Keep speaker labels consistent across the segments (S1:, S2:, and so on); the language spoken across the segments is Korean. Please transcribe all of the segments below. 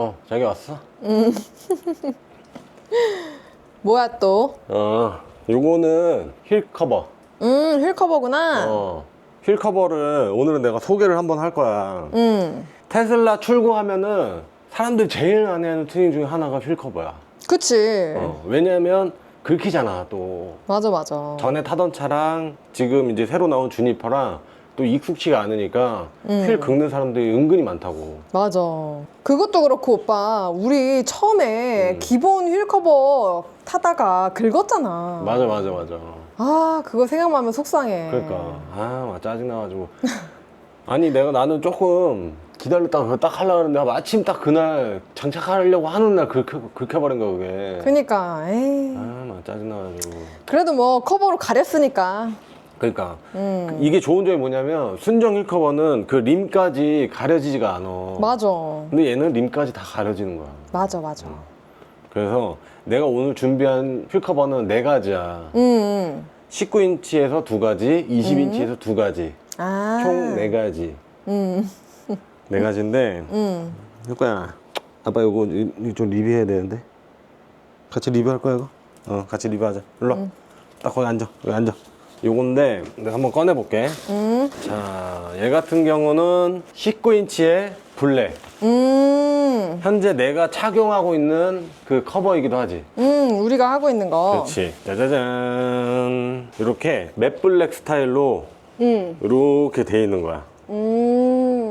S1: 어, 자기 왔어?
S2: 뭐야 또?
S1: 어, 요거는 힐 커버.
S2: 음, 휠 커버구나.
S1: 어, 힐 커버를 오늘은 내가 소개를 한번 할 거야.
S2: 음,
S1: 테슬라 출고하면은 사람들이 제일 많이 하는 튜닝 중에 하나가 휠 커버야.
S2: 그치.
S1: 어, 왜냐면 긁히잖아, 또.
S2: 맞아, 맞아.
S1: 전에 타던 차랑 지금 이제 새로 나온 주니퍼랑 또 익숙치가 않으니까
S2: 음.
S1: 휠 긁는 사람들이 은근히 많다고.
S2: 맞아. 그것도 그렇고 오빠, 우리 처음에
S1: 음.
S2: 기본 휠 커버 타다가 긁었잖아.
S1: 맞아, 맞아, 맞아.
S2: 아, 그거 생각만 하면 속상해.
S1: 그러니까 아막 짜증 나가지고 아니 내가 나는 조금 기다렸다가 그거 딱 하려고 했는데 마침 딱 그날 장착하려고 하는 날 그렇게 그렇게 버린 거야 그게
S2: 그니까, 에이.
S1: 아막 짜증 나가지고
S2: 그래도 뭐 커버로 가렸으니까.
S1: 그러니까
S2: 음.
S1: 이게 좋은 점이 뭐냐면 순정 힐 커버는 그 림까지 가려지지가 않아
S2: 맞아.
S1: 근데 얘는 림까지 다 가려지는 거야
S2: 맞아, 맞아.
S1: 그래서 내가 오늘 준비한 휠 커버는 네 가지야
S2: 음, 음.
S1: 19인치에서 두 가지 20인치에서 두 가지
S2: 아.
S1: 총 네 가지
S2: 음,
S1: 네 가지인데
S2: 음.
S1: 효과야 아빠 이거, 이거 좀 리뷰해야 되는데 같이 리뷰할 거야 이거? 어 같이 리뷰하자 일로 와. 딱 거기 앉아 여기 앉아 요건데 내가 한번 꺼내 볼게
S2: 음.
S1: 자 얘 같은 경우는 19인치의 블랙
S2: 음.
S1: 현재 내가 착용하고 있는 그 커버이기도 하지
S2: 음, 우리가 하고 있는 거.
S1: 그렇지 짜자잔 이렇게 맷 블랙 스타일로
S2: 음.
S1: 이렇게 돼 있는 거야
S2: 음.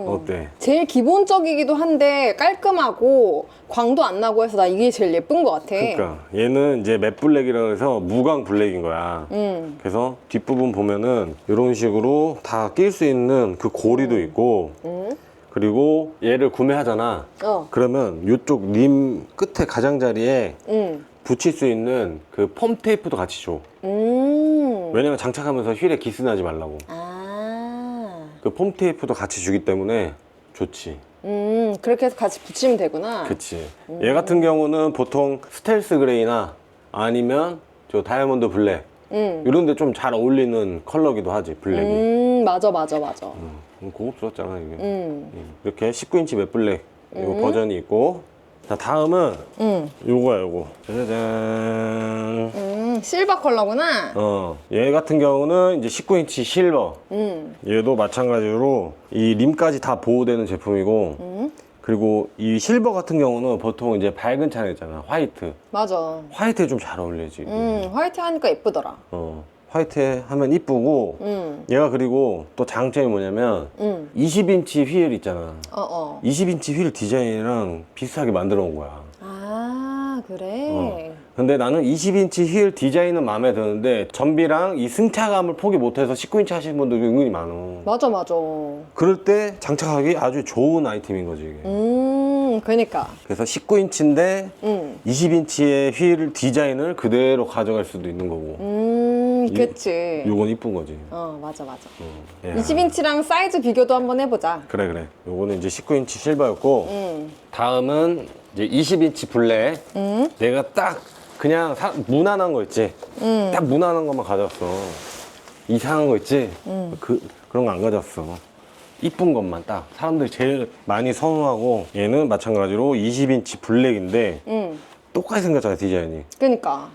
S1: 어때?
S2: 제일 기본적이기도 한데 깔끔하고 광도 안 나고 해서 나 이게 제일 예쁜 것 같아.
S1: 그러니까 얘는 이제 맷 블랙이라고 해서 무광 블랙인 거야
S2: 음.
S1: 그래서 뒷부분 보면은 이런 식으로 다 낄 수 있는 그 고리도 있고
S2: 음.
S1: 그리고 얘를 구매하잖아
S2: 어.
S1: 그러면 이쪽 림 끝에 가장자리에
S2: 음.
S1: 붙일 수 있는 그폼 테이프도 같이 줘
S2: 음.
S1: 왜냐면 장착하면서 휠에 기스 나지 말라고
S2: 아.
S1: 그 폼 테이프도 같이 주기 때문에 좋지
S2: 음, 그렇게 해서 같이 붙이면 되구나.
S1: 그치 얘 같은 경우는 보통 스텔스 그레이나 아니면 저 다이아몬드 블랙
S2: 음.
S1: 이런 데 좀 잘 어울리는 컬러기도 하지 블랙이
S2: 음, 맞아, 맞아, 맞아.
S1: 음, 고급스럽잖아 이게
S2: 음.
S1: 음, 이렇게 19인치 맷블랙 이거
S2: 음.
S1: 버전이 있고 자 다음은
S2: 음.
S1: 요거야 요거 짜자잔
S2: 음, 실버 컬러구나.
S1: 어 얘 같은 경우는 이제 19인치 실버
S2: 음.
S1: 얘도 마찬가지로 이 림까지 다 보호되는 제품이고
S2: 음.
S1: 그리고 이 실버 같은 경우는 보통 이제 밝은 차량 있잖아 화이트
S2: 맞아.
S1: 화이트에 좀 잘 어울리지.
S2: 음, 화이트 하니까 예쁘더라.
S1: 어 화이트에 하면 이쁘고
S2: 음.
S1: 얘가 그리고 또 장점이 뭐냐면
S2: 음.
S1: 20인치 휠 있잖아
S2: 어, 어.
S1: 20인치 휠 디자인이랑 비슷하게 만들어 온 거야.
S2: 아, 그래.
S1: 근데 나는 20인치 휠 디자인은 마음에 드는데 전비랑 이 승차감을 포기 못해서 19인치 하시는 분들이 은근히 많어.
S2: 맞아, 맞아.
S1: 그럴 때 장착하기 아주 좋은 아이템인 거지 이게.
S2: 음, 그니까.
S1: 그래서 19인치인데
S2: 음.
S1: 20인치의 휠 디자인을 그대로 가져갈 수도 있는 거고.
S2: 음,
S1: 이-
S2: 그치.
S1: 요건 이쁜 거지.
S2: 어, 맞아, 맞아.
S1: 어. 야.
S2: 20인치랑 사이즈 비교도 한번 해보자.
S1: 그래 그래. 요거는 이제 19인치 실버였고
S2: 음.
S1: 다음은 이제 20인치 블랙.
S2: 음.
S1: 내가 딱 그냥 사- 무난한 거 있지.
S2: 음.
S1: 딱 무난한 것만 가져왔어. 이상한 거 있지?
S2: 음.
S1: 그, 그런 거 안 가져왔어. 이쁜 것만 딱. 사람들이 제일 많이 선호하고, 얘는 마찬가지로 20인치 블랙인데,
S2: 음.
S1: 똑같이 생겼잖아, 디자인이.
S2: 그니까.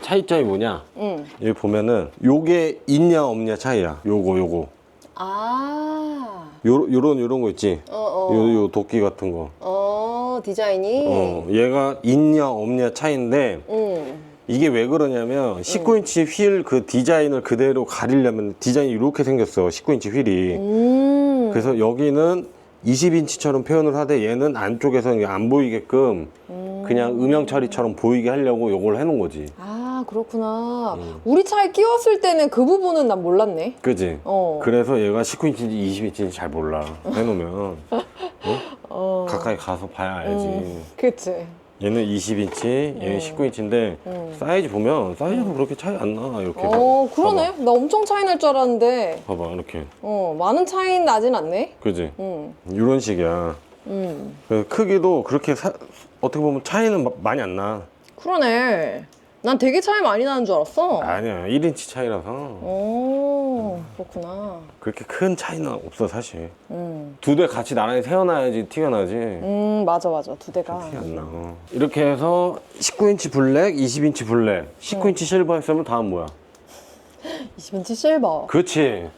S1: 차이점이 뭐냐?
S2: 음.
S1: 여기 보면은, 요게 있냐, 없냐 차이야. 요거, 요거.
S2: 아.
S1: 요, 요런, 요런 거 있지?
S2: 어, 어.
S1: 요, 요 도끼 같은 거.
S2: 어, 디자인이.
S1: 어, 얘가 있냐, 없냐 차이인데,
S2: 음.
S1: 이게 왜 그러냐면 19인치 휠 그 디자인을 그대로 가리려면 디자인이 이렇게 생겼어 19인치 휠이
S2: 음.
S1: 그래서 여기는 20인치처럼 표현을 하되 얘는 안쪽에서 안 보이게끔
S2: 음.
S1: 그냥 음영 처리처럼 보이게 하려고 이걸 해놓은 거지
S2: 아, 그렇구나.
S1: 음.
S2: 우리 차에 끼웠을 때는 그 부분은 난 몰랐네.
S1: 그지?
S2: 어.
S1: 그래서 얘가 19인치인지 20인치인지 잘 몰라 해놓으면
S2: 어.
S1: 가까이 가서 봐야 알지
S2: 음. 그치.
S1: 얘는 20인치 얘는
S2: 음.
S1: 19인치인데
S2: 음.
S1: 사이즈 보면 사이즈도 그렇게 차이 안 나 이렇게
S2: 어, 그러네. 나 엄청 차이 날 줄 알았는데.
S1: 봐봐 이렇게
S2: 어, 많은 차이 나진 않네.
S1: 그지?
S2: 음.
S1: 이런 식이야
S2: 음.
S1: 그 크기도 그렇게 사- 어떻게 보면 차이는 마- 많이 안 나.
S2: 그러네. 난 되게 차이 많이 나는 줄 알았어.
S1: 아니야 1인치 차이라서
S2: 오, 그렇구나.
S1: 그렇게 큰 차이는 없어 사실
S2: 음,
S1: 두 대 같이 나란히 세워놔야지 티가 나지
S2: 음 맞아 맞아 두 대가.
S1: 티 안 나. 이렇게 해서 19인치 블랙, 20인치 블랙, 19인치 실버 했으면 다음 뭐야?
S2: 20인치 실버.
S1: 그렇지.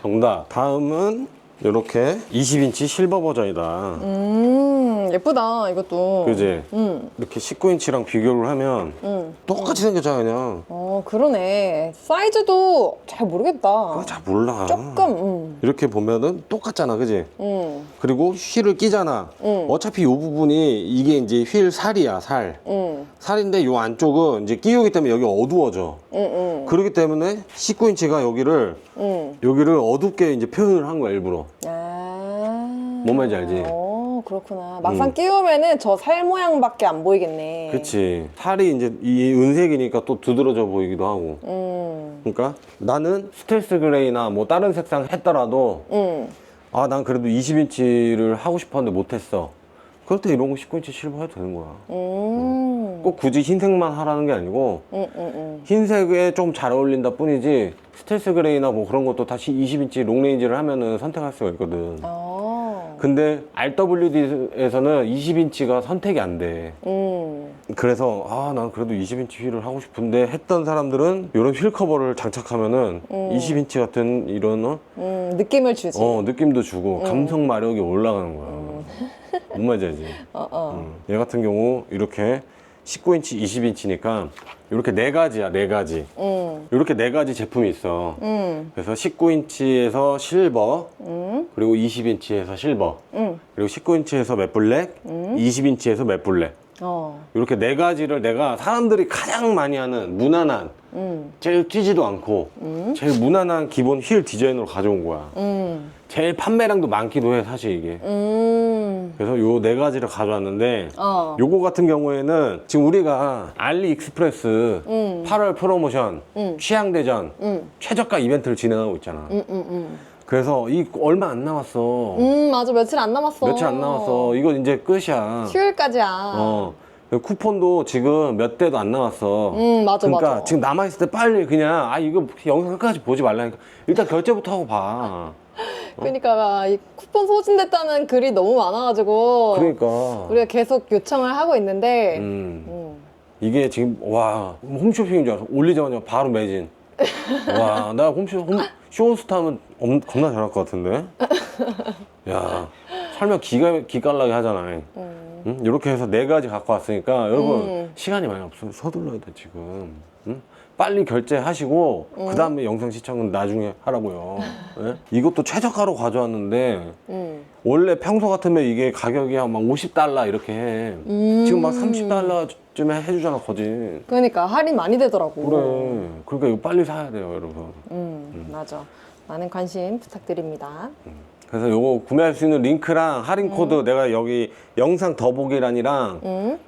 S1: 정답. 다음은 이렇게 20인치 실버 버전이다.
S2: 음 예쁘다 이것도.
S1: 그지?
S2: 음,
S1: 이렇게 19인치랑 비교를 하면
S2: 음.
S1: 똑같이 생겼잖아 그냥.
S2: 어 그러네. 사이즈도 잘 모르겠다.
S1: 그거 잘 몰라.
S2: 조금. 음,
S1: 이렇게 보면은 똑같잖아, 그지?
S2: 음,
S1: 그리고 휠을 끼잖아.
S2: 음.
S1: 어차피 이 부분이 이게 이제 휠 살이야, 살.
S2: 음,
S1: 살인데 이 안쪽은 이제 끼우기 때문에 여기 어두워져.
S2: 음, 음,
S1: 그렇기 때문에 19인치가 여기를
S2: 음.
S1: 여기를 어둡게 이제 표현을 한 거야 일부러.
S2: 아.
S1: 뭔 말인지 알지?
S2: 어 그렇구나. 막상 끼우면은 저 살 모양밖에 안 보이겠네.
S1: 그치. 살이 이제 이 은색이니까 또 두드러져 보이기도 하고.
S2: 음,
S1: 그러니까 나는 스텔스 그레이나 뭐 다른 색상 했더라도
S2: 음.
S1: 아 난 그래도 20인치를 하고 싶었는데 못했어. 그럴 때 이런 거 19인치 실버 해도 되는 거야.
S2: 음.
S1: 꼭 굳이 흰색만 하라는 게 아니고
S2: 음, 음, 음.
S1: 흰색에 좀 잘 어울린다 뿐이지 스텔스 그레이나 뭐 그런 것도 다시 20인치 롱레인지를 하면은 선택할 수가 있거든.
S2: 아.
S1: 근데 RWD에서는 20인치가 선택이 안 돼.
S2: 음.
S1: 그래서 아 난 그래도 20인치 휠을 하고 싶은데 했던 사람들은 이런 휠 커버를 장착하면은
S2: 음.
S1: 20인치 같은 이런 어,
S2: 음, 느낌을 주지.
S1: 어, 느낌도 주고 감성 마력이 올라가는 거야. 뭔 말인지 알지?
S2: 어, 어.
S1: 음. 얘 같은 경우 이렇게 19인치, 20인치니까 이렇게 네 가지야, 네 가지.
S2: 음.
S1: 이렇게 네 가지 제품이 있어.
S2: 음.
S1: 그래서 19인치에서 실버,
S2: 음.
S1: 그리고 20인치에서 실버,
S2: 음.
S1: 그리고 19인치에서 맷 블랙, 20인치에서 맷 블랙.
S2: 어.
S1: 이렇게 네 가지를 내가 사람들이 가장 많이 하는 무난한,
S2: 음.
S1: 제일 튀지도 않고, 제일 무난한 기본 휠 디자인으로 가져온 거야.
S2: 음.
S1: 제일 판매량도 많기도 해, 사실 이게.
S2: 음.
S1: 그래서 요 네 가지를 가져왔는데,
S2: 어.
S1: 요거 같은 경우에는 지금 우리가 알리익스프레스
S2: 음.
S1: 8월 프로모션,
S2: 음.
S1: 취향대전,
S2: 음.
S1: 최저가 이벤트를 진행하고 있잖아.
S2: 음, 음, 음.
S1: 그래서 이 얼마 안 남았어.
S2: 음, 맞아. 며칠 안 남았어.
S1: 며칠 안 남았어. 이거 이제 끝이야.
S2: 휴일까지야.
S1: 어. 쿠폰도 지금 몇 대도 안 남았어.
S2: 음, 맞아,
S1: 그러니까
S2: 맞아.
S1: 지금 남아 있을 때 빨리 그냥, 아, 이거 영상 끝까지 보지 말라니까. 일단 결제부터 하고 봐.
S2: 그러니까 이 쿠폰 소진됐다는 글이 너무 많아가지고
S1: 그러니까.
S2: 우리가 계속 요청을 하고 있는데
S1: 음.
S2: 음.
S1: 이게 지금, 와, 홈쇼핑인 줄 알았어. 올리자마자 바로 매진. 와, 나 홈쇼, 홈, 쇼호스트 하면 엄- 겁나 잘할 것 같은데? 야, 설명 기가, 기깔나게 하잖아.
S2: 음.
S1: 응? 이렇게 해서 네 가지 갖고 왔으니까 여러분
S2: 음.
S1: 시간이 많이 없어요. 서둘러야 돼 지금. 응? 빨리 결제하시고 그 다음에 영상 시청은 나중에 하라고요. 예? 이것도 최저가로 가져왔는데
S2: 음.
S1: 원래 평소 같으면 이게 가격이 한 막 50달러 이렇게 해.
S2: 음.
S1: 지금 막 30달러쯤에 해주잖아 거진.
S2: 그러니까 할인 많이 되더라고.
S1: 그래. 그러니까 이거 빨리 사야 돼요 여러분.
S2: 음, 맞아. 많은 관심 부탁드립니다.
S1: 그래서 요거 구매할 수 있는 링크랑 할인 코드 내가 여기 영상 더보기란이랑
S2: 음.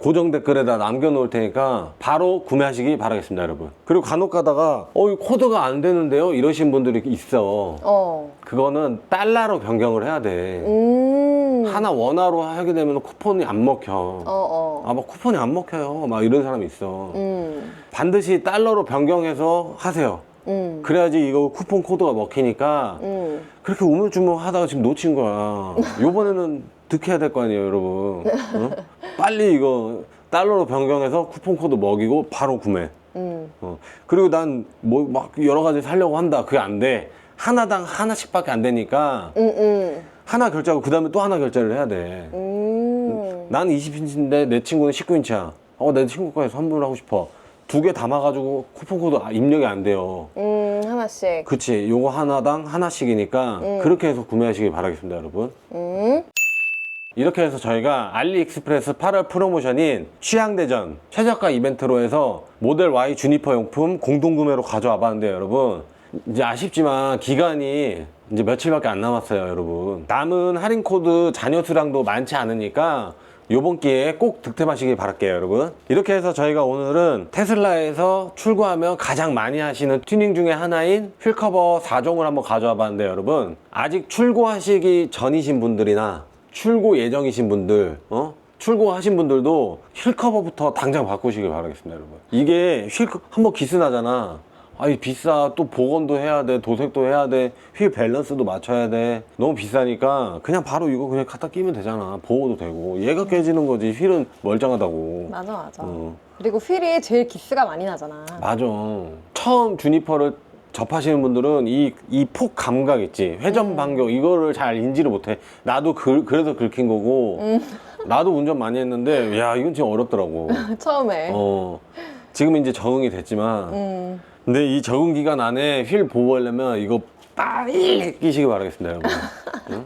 S1: 고정 댓글에다 남겨놓을 테니까 바로 구매하시기 바라겠습니다, 여러분. 그리고 간혹 가다가 어, 이 코드가 안 되는데요? 이러신 분들이 있어.
S2: 어.
S1: 그거는 달러로 변경을 해야 돼.
S2: 음.
S1: 하나 원화로 하게 되면 쿠폰이 안 먹혀.
S2: 어, 어.
S1: 아, 막 쿠폰이 안 먹혀요. 막 이런 사람이 있어.
S2: 음.
S1: 반드시 달러로 변경해서 하세요.
S2: 음.
S1: 그래야지 이거 쿠폰 코드가 먹히니까
S2: 음.
S1: 그렇게 우물쭈물 하다가 지금 놓친 거야. 요번에는 득해야 될 거 아니에요, 여러분. 어? 빨리 이거 달러로 변경해서 쿠폰 코드 먹이고 바로 구매.
S2: 음.
S1: 어. 그리고 난 뭐 막 여러 가지 살려고 한다. 그게 안 돼. 하나당 하나씩밖에 안 되니까
S2: 음. 음.
S1: 하나 결제하고 그 다음에 또 하나 결제를 해야 돼.
S2: 음.
S1: 난 20인치인데 내 친구는 19인치야. 어, 내 친구 거에 선물하고 싶어. 두 개 담아가지고 쿠폰 코드 아, 입력이 안 돼요.
S2: 음. 하나씩.
S1: 그치. 요거 하나당 하나씩이니까 그렇게 해서 구매하시기 바라겠습니다, 여러분.
S2: 음.
S1: 이렇게 해서 저희가 알리익스프레스 8월 프로모션인 취향대전 최저가 이벤트로 해서 모델 Y 주니퍼 용품 공동구매로 가져와 봤는데요, 여러분. 이제 아쉽지만 기간이 이제 며칠밖에 안 남았어요, 여러분. 남은 할인 코드 자녀 수량도 많지 않으니까 요번 기회에 꼭 득템하시길 바랄게요, 여러분. 이렇게 해서 저희가 오늘은 테슬라에서 출고하면 가장 많이 하시는 튜닝 중에 하나인 휠커버 4종을 한번 가져와 봤는데, 여러분. 아직 출고하시기 전이신 분들이나 출고 예정이신 분들, 어? 출고하신 분들도 휠 커버부터 당장 바꾸시길 바라겠습니다, 여러분. 이게 휠 커- 한번 기스 나잖아. 아이 비싸 또 복원도 해야 돼 도색도 해야 돼 휠 밸런스도 맞춰야 돼 너무 비싸니까 그냥 바로 이거 그냥 갖다 끼면 되잖아 보호도 되고 얘가 깨지는 거지 휠은 멀쩡하다고
S2: 맞아 맞아.
S1: 어.
S2: 그리고 휠이 제일 기스가 많이 나잖아.
S1: 맞아. 처음 주니퍼를 접하시는 분들은 이, 이 폭 감각 있지. 회전 반경, 이거를 잘 인지를 못해. 나도 그, 그래서 긁힌 거고, 나도 운전 많이 했는데, 야, 이건 지금 어렵더라고.
S2: 처음에.
S1: 어. 지금 이제 적응이 됐지만,
S2: 음.
S1: 근데 이 적응 기간 안에 휠 보호하려면 이거 빨리 끼시기 바라겠습니다, 여러분. 응?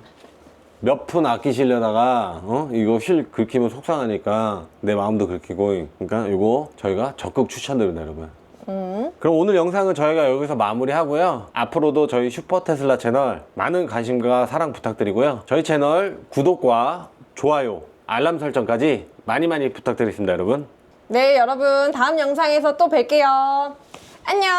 S1: 몇푼 아끼시려다가 어? 이거 휠 긁히면 속상하니까 내 마음도 긁히고 그러니까 이거 저희가 적극 추천드립니다, 여러분.
S2: 음.
S1: 그럼 오늘 영상은 저희가 여기서 마무리하고요. 앞으로도 저희 슈퍼 테슬라 채널 많은 관심과 사랑 부탁드리고요. 저희 채널 구독과 좋아요, 알람 설정까지 많이 많이 부탁드리겠습니다, 여러분.
S2: 네, 여러분 다음 영상에서 또 뵐게요. 안녕.